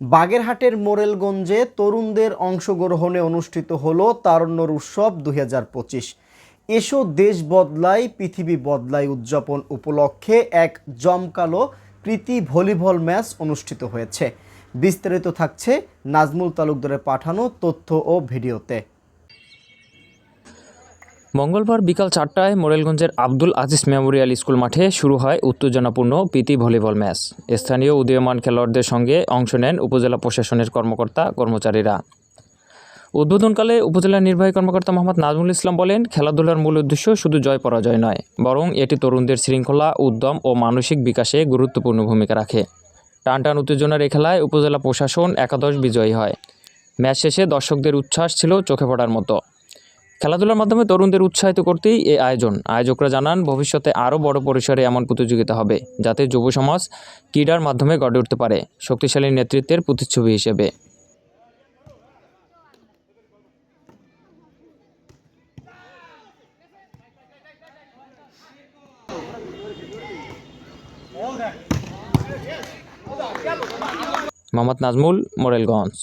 বাগেরহাটের মোরেলগঞ্জে তরুণদের অংশগ্রহণে অনুষ্ঠিত হল তারণ্যর উৎসব দু হাজার পঁচিশ। এসো দেশ বদলাই, পৃথিবী বদলাই উদযাপন উপলক্ষে এক জমকালো প্রীতি ভলিবল ম্যাচ অনুষ্ঠিত হয়েছে। বিস্তারিত থাকছে নাজমুল তালুকদারের পাঠানো তথ্য ও ভিডিওতে। মঙ্গলবার বিকাল চারটায় মোরেলগঞ্জের আব্দুল আজিজ মেমোরিয়াল স্কুল মাঠে শুরু হয় উত্তেজনাপূর্ণ প্রীতি ভলিবল ম্যাচ। স্থানীয় উদীয়মান খেলোয়াড়দের সঙ্গে অংশ নেন উপজেলা প্রশাসনের কর্মকর্তা, কর্মচারীরা। উদ্বোধনকালে উপজেলা নির্বাহী কর্মকর্তা মোহাম্মদ নাজমুল ইসলাম বলেন, খেলাধুলার মূল উদ্দেশ্য শুধু জয় পরাজয় নয়, বরং এটি তরুণদের শৃঙ্খলা, উদ্যম ও মানসিক বিকাশে গুরুত্বপূর্ণ ভূমিকা রাখে। টান টান উত্তেজনার এ খেলায় উপজেলা প্রশাসন একাদশ বিজয়ী হয়। ম্যাচ শেষে দর্শকদের উচ্ছ্বাস ছিল চোখে পড়ার মতো। খেলাধুলার মাধ্যমে তরুণদের উৎসাহিত করতেই এই আয়োজন। আয়োজকরা জানান, ভবিষ্যতে আরও বড় পরিসরে এমন প্রতিযোগিতা হবে, যাতে যুব সমাজ ক্রীড়ার মাধ্যমে গড়ে উঠতে পারে শক্তিশালী নেতৃত্বের প্রতিচ্ছবি হিসেবে। মোহাম্মদ নাজমুল, মোরেলগঞ্জ।